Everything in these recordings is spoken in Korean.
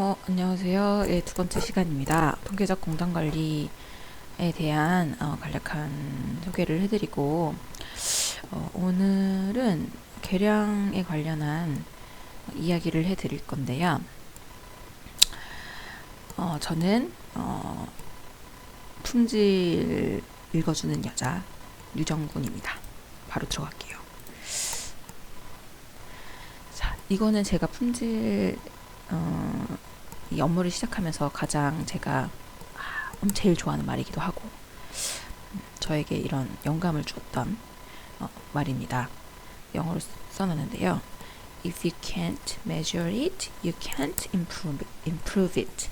어, 안녕하세요. 예, 두 번째 시간입니다. 통계적 공단 관리에 대한 어, 간략한 소개를 해드리고, 어, 오늘은 계량에 관련한 이야기를 해드릴 건데요. 어, 저는 어, 품질 읽어주는 여자 유정군입니다. 바로 들어갈게요. 자, 이거는 제가 품질 어, 이 업무를 시작하면서 가장 제가 아, 음, 제일 좋아하는 말이기도 하고 음, 저에게 이런 영감을 주었던 어, 말입니다. 영어로 써놨는데요. If you can't measure it, you can't improve, improve it.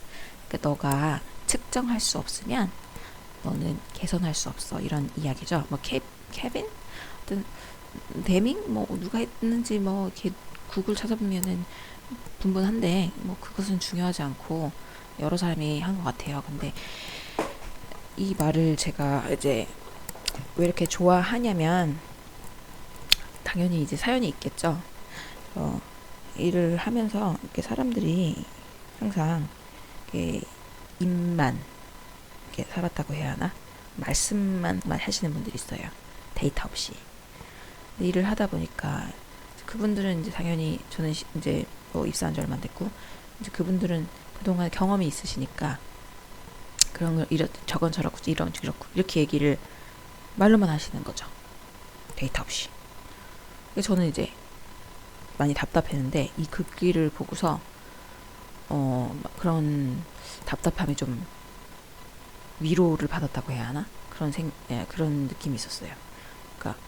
그러니까 너가 측정할 수 없으면 너는 개선할 수 없어. 이런 이야기죠. 뭐 케, 케빈? 어떤 데밍? 뭐 누가 했는지 뭐 이렇게 구글 찾아보면은 분분한데 뭐 그것은 중요하지 않고 여러 사람이 한 것 같아요. 근데 이 말을 제가 이제 왜 이렇게 좋아하냐면 당연히 이제 사연이 있겠죠. 어, 일을 하면서 이렇게 사람들이 항상 이렇게 입만 이렇게 살았다고 해야 하나? 말씀만 하시는 분들이 있어요. 데이터 없이. 일을 하다 보니까 그분들은 이제 당연히 저는 시, 이제 뭐 입사한 지 얼마 안 됐고 이제 그분들은 그동안 경험이 있으시니까 그런 걸 이런 저건 저렇고 이런 저렇고 이렇게 얘기를 말로만 하시는 거죠. 데이터 없이. 저는 이제 많이 답답했는데 이 글귀를 보고서 어 그런 답답함이 좀 위로를 받았다고 해야 하나 그런 생 예, 그런 느낌이 있었어요. 그러니까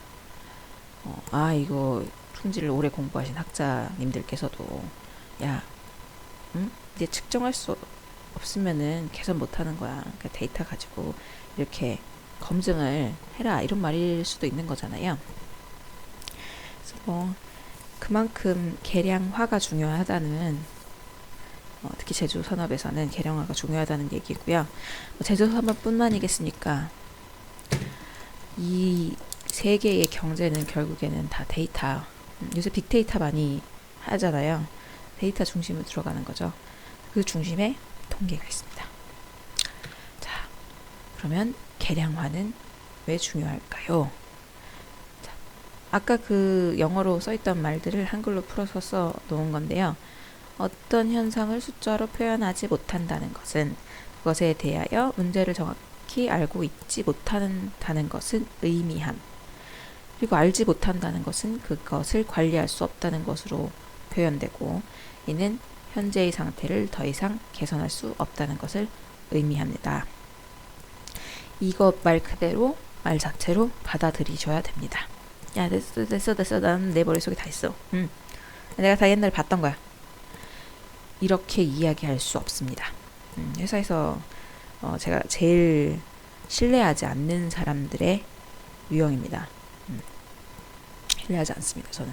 어, 아 이거 품질을 오래 공부하신 학자님들께서도 야, 응? 이제 측정할 수 없으면은 개선 못하는 거야. 그러니까 데이터 가지고 이렇게 검증을 해라 이런 말일 수도 있는 거잖아요. 그래서 뭐 그만큼 계량화가 중요하다는 어, 특히 제조 산업에서는 계량화가 중요하다는 얘기고요. 뭐 제조 산업뿐만이겠습니까? 이 세계의 경제는 결국에는 다 데이터 음, 요새 빅데이터 많이 하잖아요. 데이터 중심으로 들어가는 거죠. 그 중심에 통계가 있습니다. 자, 그러면 계량화는 왜 중요할까요? 자, 아까 그 영어로 써있던 말들을 한글로 풀어서 써 놓은 건데요. 어떤 현상을 숫자로 표현하지 못한다는 것은 그것에 대하여 문제를 정확히 알고 있지 못한다는 것은 의미함. 그리고 알지 못한다는 것은 그것을 관리할 수 없다는 것으로 표현되고 이는 현재의 상태를 더 이상 개선할 수 없다는 것을 의미합니다. 이것 말 그대로 말 자체로 받아들이셔야 됩니다. 야 됐어 됐어 됐어 난 내 머릿속에 다 있어. 응. 내가 다 옛날에 봤던 거야. 이렇게 이야기할 수 없습니다. 음, 회사에서 어, 제가 제일 신뢰하지 않는 사람들의 유형입니다. 신뢰하지 않습니다. 저는.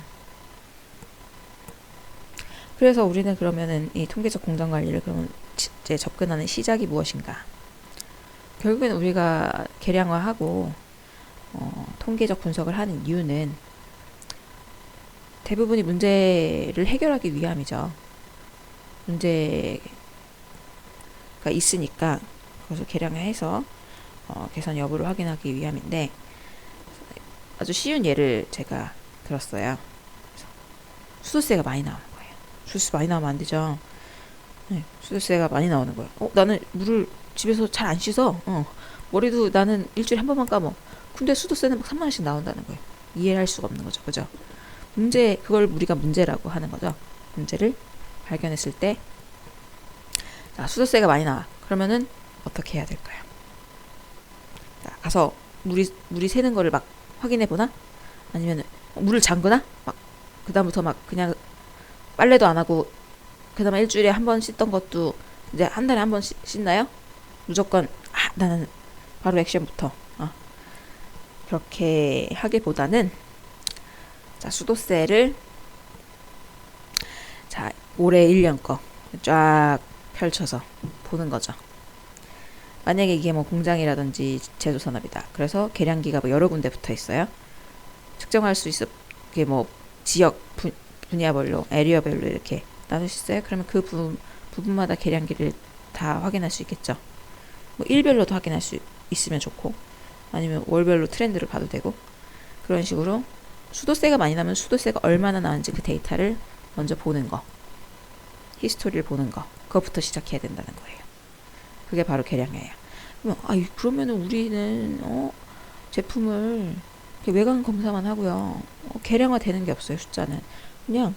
그래서 우리는 그러면은 이 통계적 공정 관리를 그러면 이제 접근하는 시작이 무엇인가? 결국엔 우리가 계량화하고 어, 통계적 분석을 하는 이유는 대부분이 문제를 해결하기 위함이죠. 문제가 있으니까 그것을 계량해서 어, 개선 여부를 확인하기 위함인데 아주 쉬운 예를 제가 들었어요. 수도세가 많이 나오는 거예요. 수도세 많이 나오면 안 되죠. 네, 수도세가 많이 나오는 거예요. 어, 나는 물을 집에서 잘 안 씻어. 어, 머리도 나는 일주일에 한 번만 감어. 근데 수도세는 막 3만 원씩 나온다는 거예요. 이해할 수가 없는 거죠. 그죠? 문제, 그걸 우리가 문제라고 하는 거죠. 문제를 발견했을 때, 자, 수도세가 많이 나와. 그러면은 어떻게 해야 될까요? 자, 가서 물이, 물이 새는 거를 막 확인해 보나? 아니면 물을 잠그나? 막 그다음부터 막 그냥 빨래도 안 하고 그다음에 일주일에 한 번 씻던 것도 이제 한 달에 한 번 씻나요? 무조건 아 나는 바로 액션부터 어. 그렇게 하기보다는 자 수도세를 자 올해 1년 거 쫙 펼쳐서 보는 거죠. 만약에 이게 뭐 공장이라든지 제조 산업이다. 그래서 계량기가 뭐 여러 군데 붙어 있어요. 측정할 수 있어. 그게 뭐 지역 분, 분야별로, 에리어별로 이렇게 나눌 수 있어요. 그러면 그 부, 부분마다 계량기를 다 확인할 수 있겠죠. 뭐 일별로도 확인할 수 있으면 좋고 아니면 월별로 트렌드를 봐도 되고 그런 식으로 수도세가 많이 나면 수도세가 얼마나 나는지 그 데이터를 먼저 보는 거 히스토리를 보는 거 그것부터 시작해야 된다는 거예요. 그게 바로 계량이에요. 그러면 아 그러면은 우리는 어 제품을 외관 검사만 하고요. 어, 계량화 되는 게 없어요. 숫자는 그냥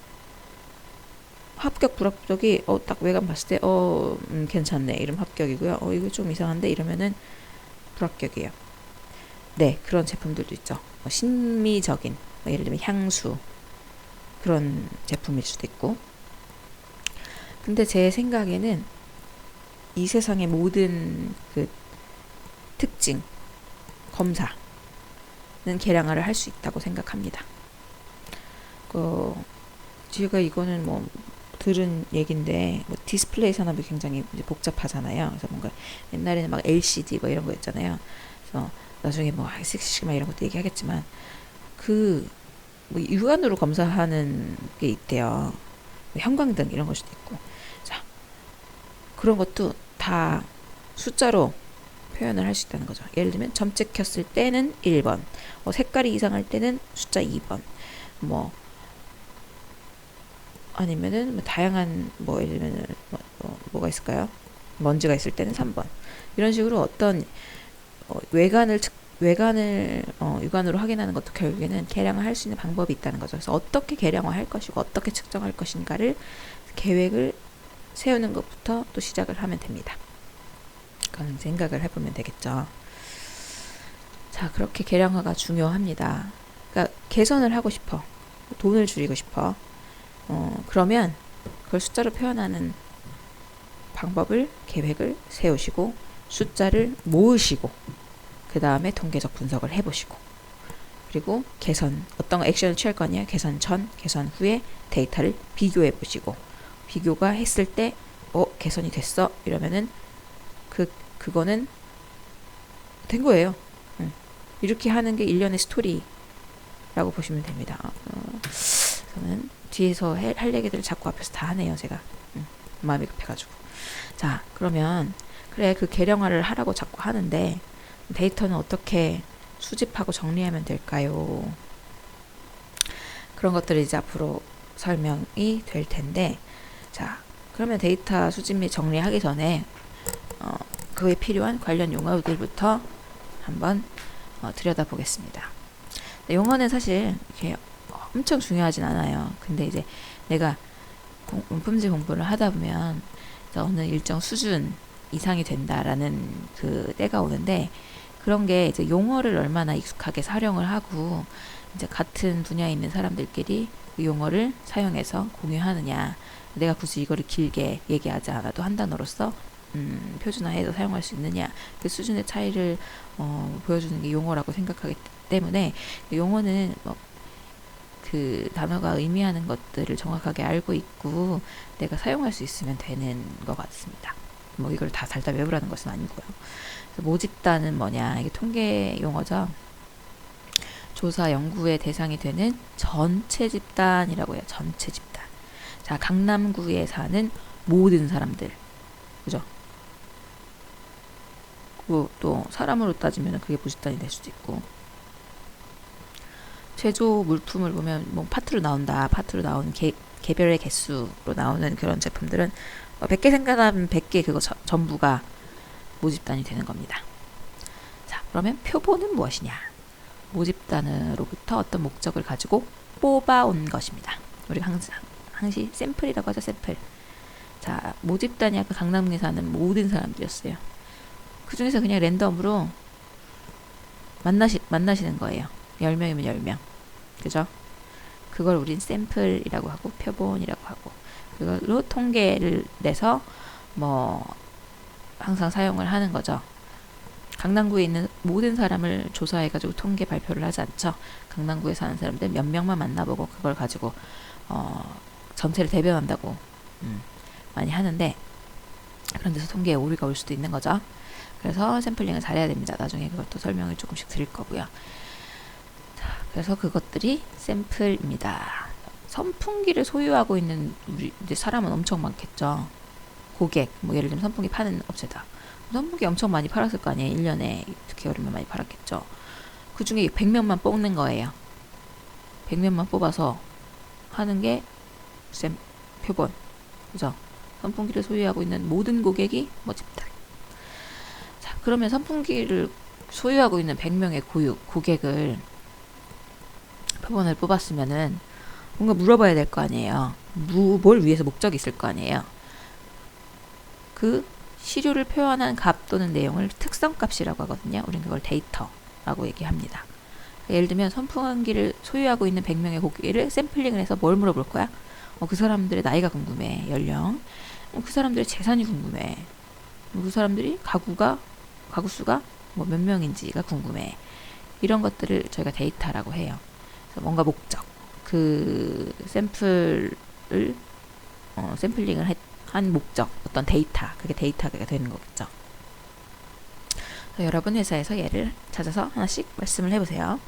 합격 불합격이 어 딱 외관 봤을 때 어 음, 괜찮네 이름 합격이고요. 어 이거 좀 이상한데 이러면은 불합격이에요. 네 그런 제품들도 있죠. 뭐 신미적인 뭐 예를 들면 향수 그런 제품일 수도 있고. 근데 제 생각에는 이 세상의 모든 그 특징 검사 는 계량화를 할 수 있다고 생각합니다. 그 제가 이거는 뭐 들은 얘긴데 뭐 디스플레이 산업이 굉장히 복잡하잖아요. 그래서 뭔가 옛날에는 막 LCD 뭐 이런 거 있잖아요. 그래서 나중에 뭐 섹시시마 이런 것도 얘기하겠지만 그 뭐 육안으로 검사하는 게 있대요. 뭐 형광등 이런 걸 수도 있고. 자 그런 것도 다 숫자로 표현을 할 수 있다는 거죠. 예를 들면 점찍 켰을 때는 1번, 뭐 색깔이 이상할 때는 숫자 2번, 뭐 아니면은 뭐 다양한 뭐 예를 들면은 뭐, 뭐 뭐가 있을까요? 먼지가 있을 때는 3번. 이런 식으로 어떤 어, 외관을 측 외관을 어, 육안으로 확인하는 것도 결국에는 계량을 할 수 있는 방법이 있다는 거죠. 그래서 어떻게 계량화할 것이고 어떻게 측정할 것인가를 계획을 세우는 것부터 또 시작을 하면 됩니다. 그런 생각을 해보면 되겠죠. 자, 그렇게 계량화가 중요합니다. 그러니까 개선을 하고 싶어. 돈을 줄이고 싶어. 어, 그러면 그걸 숫자로 표현하는 방법을 계획을 세우시고 숫자를 모으시고 그 다음에 통계적 분석을 해보시고 그리고 개선 어떤 액션을 취할 거냐 개선 전 개선 후에 데이터를 비교해 보시고 비교가 했을 때 어 개선이 됐어 이러면은 그 그거는 된 거예요. 응. 이렇게 하는 게 일련의 스토리라고 보시면 됩니다. 어, 저는 뒤에서 해, 할 얘기들을 자꾸 앞에서 다 하네요, 제가. 응. 마음이 급해가지고. 자, 그러면 그래 그 계량화를 하라고 자꾸 하는데 데이터는 어떻게 수집하고 정리하면 될까요? 그런 것들이 이제 앞으로 설명이 될 텐데, 자, 그러면 데이터 수집 및 정리하기 전에 어, 그에 필요한 관련 용어들부터 한번 어, 들여다보겠습니다. 용어는 사실 이렇게 엄청 중요하진 않아요. 근데 이제 내가 공, 품질 공부를 하다 보면 어느 일정 수준 이상이 된다라는 그 때가 오는데 그런 게 이제 용어를 얼마나 익숙하게 사용을 하고 이제 같은 분야에 있는 사람들끼리 그 용어를 사용해서 공유하느냐 내가 굳이 이거를 길게 얘기하지 않아도 한 단어로서 음, 표준화해서 사용할 수 있느냐 그 수준의 차이를 어, 보여주는 게 용어라고 생각하기 때문에 용어는 뭐 그 단어가 의미하는 것들을 정확하게 알고 있고 내가 사용할 수 있으면 되는 것 같습니다. 뭐 이걸 다 달다 외우라는 것은 아니고요. 모집단은 뭐냐 이게 통계 용어죠. 조사 연구의 대상이 되는 전체 집단이라고 해요. 전체 집단. 자 강남구에 사는 모든 사람들, 그죠? 또 사람으로 따지면 그게 모집단이 될 수도 있고 제조 물품을 보면 뭐 파트로 나온다. 파트로 나온 개, 개별의 개수로 나오는 그런 제품들은 100개 생각하면 100개 그거 저, 전부가 모집단이 되는 겁니다. 자, 그러면 표본은 무엇이냐? 모집단으로부터 어떤 목적을 가지고 뽑아온 것입니다. 우리 항상 항시 샘플이라고 하죠, 샘플. 자, 모집단이 아까 강남에 사는 모든 사람들이었어요. 그 중에서 그냥 랜덤으로 만나시, 만나시는 거예요. 10명이면 10명. 그죠? 그걸 우린 샘플이라고 하고 표본이라고 하고 그걸로 통계를 내서 뭐 항상 사용을 하는 거죠. 강남구에 있는 모든 사람을 조사해가지고 통계 발표를 하지 않죠. 강남구에 사는 사람들 몇 명만 만나보고 그걸 가지고 어, 전체를 대변한다고 음, 많이 하는데 그런 데서 통계에 오류가 올 수도 있는 거죠. 그래서 샘플링을 잘해야 됩니다. 나중에 그것도 설명을 조금씩 드릴 거고요. 그래서 그것들이 샘플입니다. 선풍기를 소유하고 있는 우리 사람은 엄청 많겠죠. 고객, 뭐 예를 들면 선풍기 파는 업체다. 선풍기 엄청 많이 팔았을 거 아니에요. 1년에 특히 여름에 많이 팔았겠죠. 그 중에 100명만 뽑는 거예요. 100명만 뽑아서 하는 게 쌤 표본. 그죠? 선풍기를 소유하고 있는 모든 고객이 모집다. 자, 그러면 선풍기를 소유하고 있는 100명의 고유, 고객을 표본을 뽑았으면은 뭔가 물어봐야 될 거 아니에요. 무, 뭘 위해서 목적이 있을 거 아니에요. 그 시료를 표현한 값 또는 내용을 특성 값이라고 하거든요. 우리는 그걸 데이터라고 얘기합니다. 예를 들면 선풍기를 소유하고 있는 100명의 고객을 샘플링을 해서 뭘 물어볼 거야? 어, 그 사람들의 나이가 궁금해, 연령. 어, 그 사람들의 재산이 궁금해. 어, 그 사람들이 가구가 가구 수가 뭐 몇 명인지가 궁금해. 이런 것들을 저희가 데이터라고 해요. 뭔가 목적, 그 샘플을 어, 샘플링을 했, 한 목적, 어떤 데이터, 그게 데이터가 되는 거겠죠. 여러분 회사에서 예를 찾아서 하나씩 말씀을 해보세요.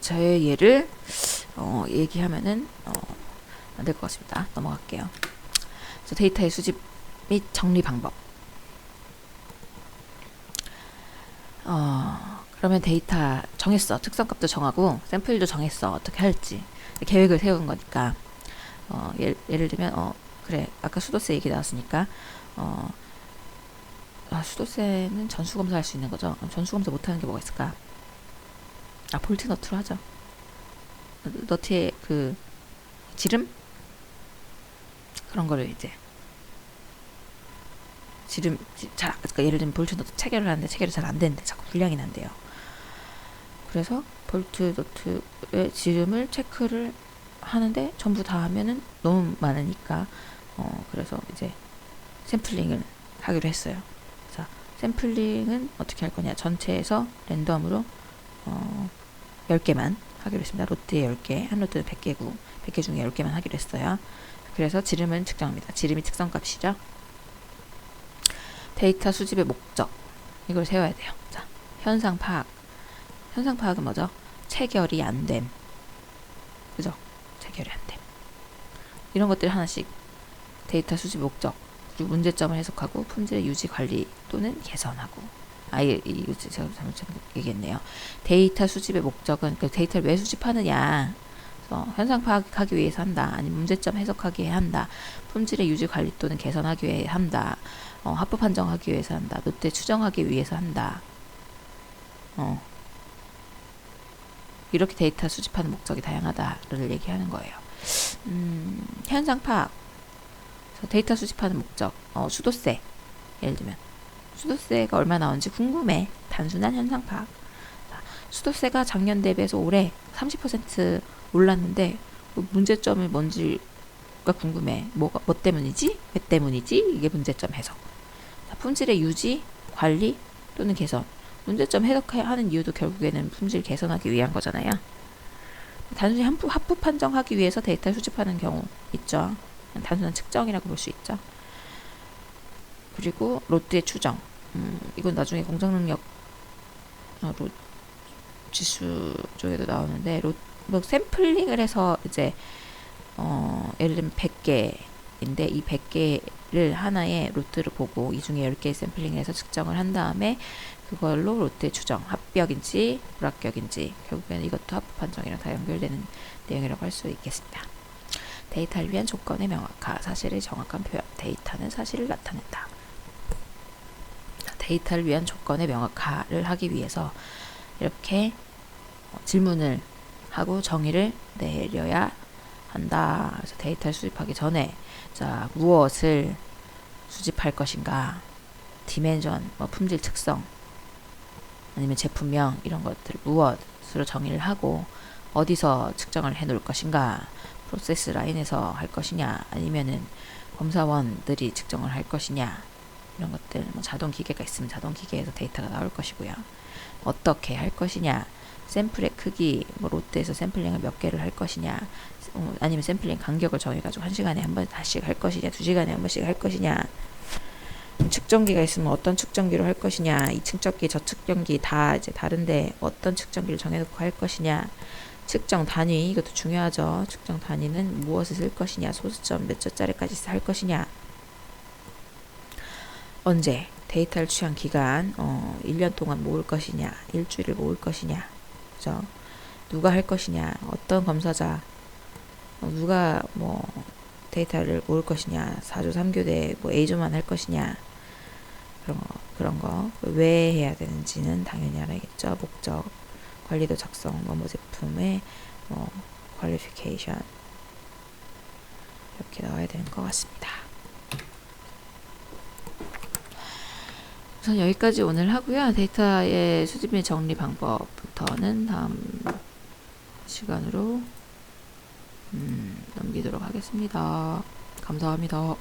저의 예를 어, 얘기하면은 어, 안 될 것 같습니다. 넘어갈게요. 그래서 데이터의 수집 및 정리 방법. 어, 그러면 데이터 정했어. 특성값도 정하고 샘플도 정했어. 어떻게 할지 계획을 세운 거니까. 어, 예를, 예를 들면 어 그래 아까 수도세 얘기 나왔으니까 어 아, 수도세는 전수 검사 할 수 있는 거죠. 전수 검사 못하는 게 뭐가 있을까? 아 볼트 너트로 하죠. 너트의 그 지름 그런 거를 이제 지름 잘 그러니까 예를 들면 볼트 너트 체결을 하는데 체결이 잘 안 되는데 자꾸 불량이 난대요. 그래서 볼트 너트의 지름을 체크를 하는데 전부 다 하면은 너무 많으니까 어 그래서 이제 샘플링을 하기로 했어요. 자 샘플링은 어떻게 할 거냐 전체에서 랜덤으로 어 10개만 하기로 했습니다. 롯데 10개, 한 롯데는 100개고 100개 중에 10개만 하기로 했어요. 그래서 지름은 측정합니다. 지름이 특성값이죠. 데이터 수집의 목적 이걸 세워야 돼요. 자, 현상 파악. 현상 파악은 뭐죠? 체결이 안 됨. 그죠? 체결이 안 됨. 이런 것들 하나씩 데이터 수집 목적 문제점을 해석하고 품질의 유지 관리 또는 개선하고 아예 이 제가 잘못 얘기했네요. 데이터 수집의 목적은 그 데이터를 왜 수집하느냐. 그래서 현상 파악하기 위해서 한다. 아니면 문제점 해석하기 위해 한다. 품질의 유지 관리 또는 개선하기 위해 한다. 어, 합법 판정하기 위해서 한다. 롯데 추정하기 위해서 한다. 어. 이렇게 데이터 수집하는 목적이 다양하다를 얘기하는 거예요. 음, 현상 파악. 데이터 수집하는 목적. 어, 수도세. 예를 들면 수도세가 얼마 나오는지 궁금해. 단순한 현상 파악. 수도세가 작년 대비해서 올해 30% 올랐는데 그 문제점이 뭔지가 궁금해. 뭐가 뭐 때문이지? 왜 때문이지? 이게 문제점 해석. 품질의 유지, 관리 또는 개선. 문제점 해석하는 이유도 결국에는 품질 개선하기 위한 거잖아요. 단순히 합부, 합부 판정하기 위해서 데이터를 수집하는 경우 있죠. 단순한 측정이라고 볼 수 있죠. 그리고 롯데 추정. 음, 이건 나중에 공정 능력 어, 롯 지수 쪽에도 나오는데 롯, 뭐 샘플링을 해서 이제 어, 예를 들면 100개인데 이 100개를 하나의 로트를 보고 이 중에 10개 샘플링해서 측정을 한 다음에 그걸로 롯데 추정 합격인지 불합격인지 결국에는 이것도 합법 판정이랑 다 연결되는 내용이라고 할 수 있겠습니다. 데이터를 위한 조건의 명확화, 사실의 정확한 표현, 데이터는 사실을 나타낸다. 데이터를 위한 조건의 명확화를 하기 위해서 이렇게 질문을 하고 정의를 내려야 한다. 그래서 데이터를 수집하기 전에 자 무엇을 수집할 것인가, 디멘전, 뭐 품질 특성, 아니면 제품명 이런 것들 무엇으로 정의를 하고 어디서 측정을 해 놓을 것인가, 프로세스 라인에서 할 것이냐, 아니면은 검사원들이 측정을 할 것이냐, 이런 것들 뭐 자동 기계가 있으면 자동 기계에서 데이터가 나올 것이고요. 어떻게 할 것이냐, 샘플의 크기, 뭐 롯데에서 샘플링을 몇 개를 할 것이냐, 어, 아니면 샘플링 간격을 정해가지고 한 시간에 한 번 다씩 할 것이냐, 두 시간에 한 번씩 할 것이냐, 측정기가 있으면 어떤 측정기로 할 것이냐, 이 측정기, 저 측정기 다 이제 다른데 어떤 측정기를 정해놓고 할 것이냐, 측정 단위 이것도 중요하죠. 측정 단위는 무엇을 쓸 것이냐, 소수점 몇 초짜리까지 할 것이냐, 언제? 데이터를 취한 기간, 어, 1년 동안 모을 것이냐, 일주일을 모을 것이냐, 그죠? 누가 할 것이냐, 어떤 검사자, 어, 누가 뭐 데이터를 모을 것이냐, 4조 3교대 뭐 A조만 할 것이냐, 그런 거, 그런 거. 왜 해야 되는지는 당연히 알아야겠죠. 목적, 관리도 작성, 업무 제품의 뭐 퀄리피케이션 이렇게 넣어야 되는 것 같습니다. 우선 여기까지 오늘 하고요. 데이터의 수집 및 정리 방법부터는 다음 시간으로 음, 넘기도록 하겠습니다. 감사합니다.